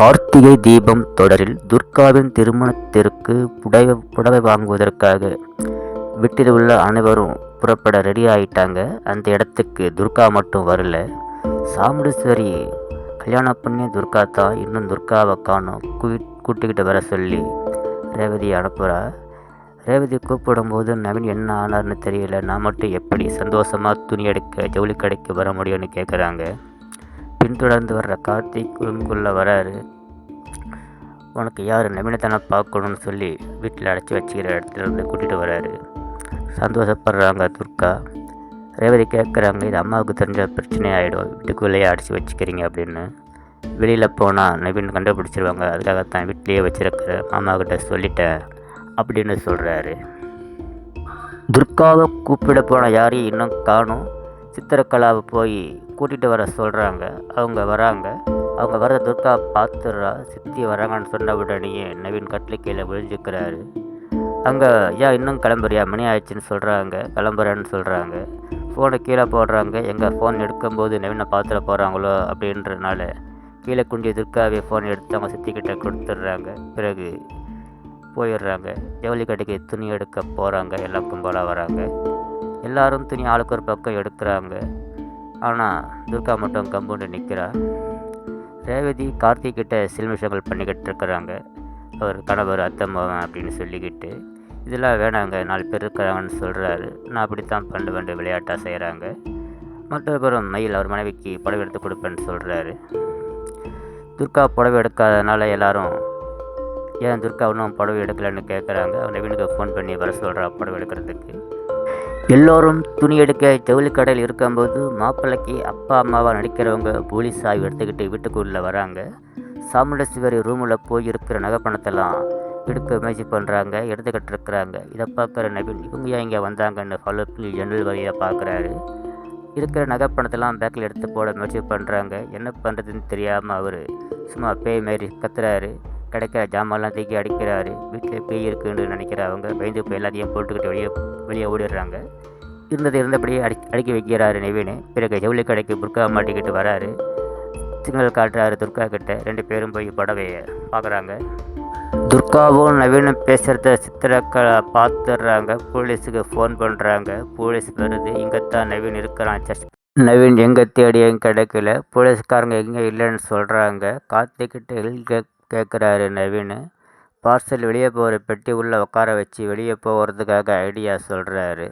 கார்த்திகை தீபம் தொடரில் துர்காவின் திருமணத்திற்கு புடவை புடவை வாங்குவதற்காக வீட்டில் உள்ள அனைவரும் புறப்பட ரெடி ஆகிட்டாங்க அந்த இடத்துக்கு துர்கா மட்டும் வரல. சாமுண்டீஸ்வரி கல்யாணம் பண்ணி துர்கா தான். இன்னும் துர்காவை காணும். கூ- கூட்டிக்கிட்டு வர சொல்லி ரேவதி அனுப்புகிறா ரேவதி கூப்பிடும்போது நவீன் என்ன ஆனார்னு தெரியல. நான் மட்டும் எப்படி சந்தோஷமாக துணி எடுக்க ஜவுளி கடைக்கு வர முடியும்னு கேட்குறாங்க பின்தொடர்ந்து வர்ற கார்த்திக் ரூம்குள்ளே வராரு. உனக்கு யார் நவீனத்தனை பார்க்கணும்னு சொல்லி வீட்டில் அடைச்சி வச்சுக்கிற இடத்துல இருந்து கூட்டிகிட்டு வராரு. சந்தோஷப்படுறாங்க துர்கா. ரேவதி கேட்குறாங்க இது அம்மாவுக்கு தெரிஞ்ச பிரச்சனை ஆகிடும் வீட்டுக்குள்ளேயே அடைச்சி வச்சுக்கிறீங்க அப்படின்னு. வெளியில் போனால் நவீன் கண்டுபிடிச்சிருவாங்க அதுக்காகத்தான் வீட்லேயே வச்சுருக்கிற மாமாக்கிட்ட சொல்லிட்டேன் அப்படின்னு சொல்கிறாரு துர்காவை கூப்பிட போன யாரையும் இன்னும் காணும். சித்திரக்கலாவை போய் கூட்டிகிட்டு வர சொல்கிறாங்க அவங்க வராங்க. அவங்க வர துர்கா பார்த்துடுறா சித்தி வராங்கன்னு சொன்ன உடனேயே நவீன் கட்டில் கீழே அங்கே ஏன் இன்னும் கிளம்புறியா? மணி ஆயிடுச்சுன்னு சொல்கிறாங்க கிளம்புறேன்னு சொல்கிறாங்க ஃபோனை கீழே போடுறாங்க. எங்கள் ஃபோன் எடுக்கும்போது நவீனை பார்த்துட போகிறாங்களோ அப்படின்றனால கீழே குண்டிய துர்காவே ஃபோன் எடுத்து அவங்க சித்திக்கிட்ட கொடுத்துட்றாங்க. பிறகு போயிடுறாங்க. ஜவுளி கடைக்கு துணி எடுக்க போகிறாங்க எல்லாம் கும்பலாக வராங்க. எல்லாரும் துணி ஆளுக்கு ஒரு பக்கம் எடுக்கிறாங்க. ஆனால் துர்கா மட்டும் கம்பவுண்டு நிற்கிறா ரேவதி கார்த்திகிட்ட சில விஷயங்கள் பண்ணிக்கிட்டு இருக்கிறாங்க. அவர் கணவர் அத்தை அப்படின்னு சொல்லிக்கிட்டு. இதெல்லாம் வேணாங்க நாலு பேர் இருக்கிறாங்கன்னு சொல்கிறாரு நான் அப்படித்தான் பண்ண வேண்டிய விளையாட்டாக செய்கிறாங்க மற்றபுறம் மயில் அவர் மனைவிக்கு புடவை எடுத்து கொடுப்பேன்னு சொல்கிறாரு துர்கா புடவை எடுக்காதனால எல்லாரும் ஏன் துர்கா இன்னும் புடவை எடுக்கலைன்னு கேட்குறாங்க நவீனுக்கு ஃபோன் பண்ணி வர சொல்கிறா புடவை எடுக்கிறதுக்கு. எல்லோரும் துணி எடுக்க ஜவுளி கடையில் இருக்கும்போது மாப்பிள்ளைக்கு அப்பா அம்மாவாக நடிக்கிறவங்க போலீஸ் ஆய்வு எடுத்துக்கிட்டு வீட்டுக்குள்ளே வராங்க. சாமுண்டேஸ்வரி ரூமில் போய் இருக்கிற நகைப்பணத்தெல்லாம் எடுக்க முயற்சி பண்ணுறாங்க எடுத்துக்கிட்டு இருக்கிறாங்க. இதை பார்க்குற நவீன் இவங்க ஏன் இங்கே வந்தாங்கன்னு ஃபாலோ பண்ணி ஜன்னல் வழியாக பார்க்குறாரு. இருக்கிற நகைப்பணத்தெல்லாம் பேக்கில் எடுத்து போட முயற்சி பண்ணுறாங்க என்ன பண்ணுறதுன்னு தெரியாமல் அவர் சும்மா பேய் மாரி கத்துறாரு. கிடைக்கிற ஜாமான்லாம் தூக்கி அடிக்கிறாரு. வீட்டில் பேய் இருக்குன்னு நினைக்கிற அவங்க பயந்து போய் எல்லாத்தையும் போட்டுக்கிட்டு வெளியே வெளியே ஓடிடுறாங்க. இருந்தது இருந்தபடியே அடி அடுக்கி வைக்கிறாரு நவீன். பிறகு ஜவுளி கடைக்கு புர்கா மாட்டிக்கிட்டு வராரு. சிக்னல் காட்டுறாரு துர்கா கிட்ட. ரெண்டு பேரும் போய் படவையை பார்க்குறாங்க துர்காவும் நவீனும் பேசுகிறத சித்திரக்களை பார்த்துடுறாங்க போலீஸுக்கு ஃபோன் பண்ணுறாங்க போலீஸ் வருது. இங்கே தான் நவீன் இருக்கிறான். சர்ச் நவீன் எங்கே தேடியும் கிடைக்கல. போலீஸ்காரங்க எங்கே இல்லைன்னு சொல்கிறாங்க கார்த்திக்கிட்ட ஹெல்ப் கேட்குறாரு நவீன். பார்சல் வெளியே போகிற பெட்டி உள்ளே உட்கார வச்சு வெளியே போகிறதுக்காக ஐடியா சொல்கிறாரு